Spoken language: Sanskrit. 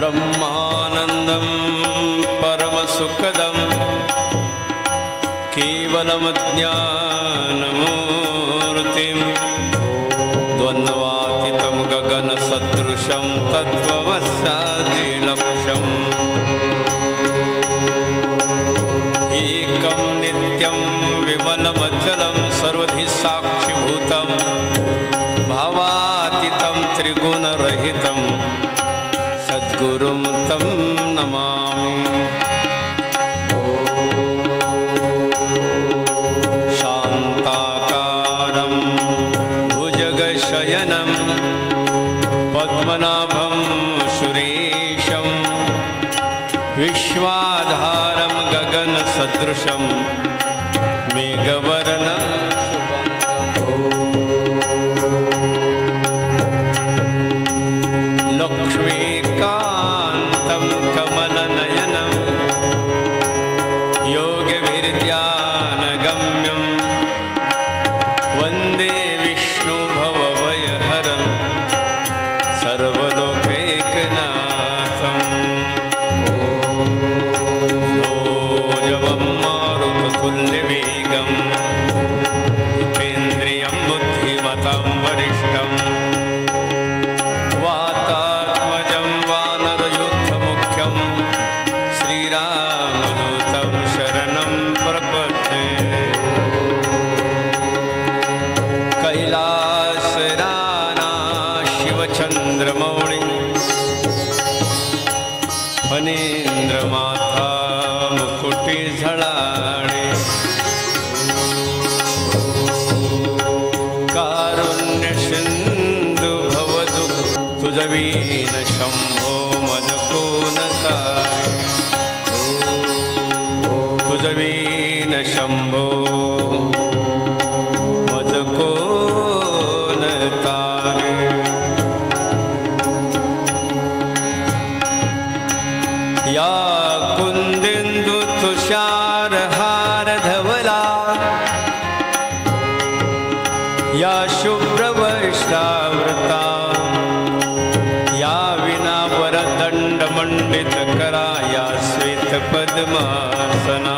ब्रह्मानन्दं परमसुखदं केवलमज्ञानमूर्तिं द्वन्द्वातीतं गगनसदृशं तत्त्वमस्यादिलक्ष्यम् एकं नित्यं विमलमचलं सर्वधि साक्षिभूतं भावातीतं त्रिगुणरहितं सद्गुरुं तं नमामि। शान्ताकारं भुजगशयनं पद्मनाभं सुरेशं विश्वाधारं गगनसदृशं फणींद्रमाथा मुकुटी झळाणे कारुण्य सिंधु भवतु तुझवीन शंभो मदकोन काय तुझवीन शंभो या शुभ्रवैश्रावृता या विना वरदण्डमण्डितकरा या श्वेतपद्मासना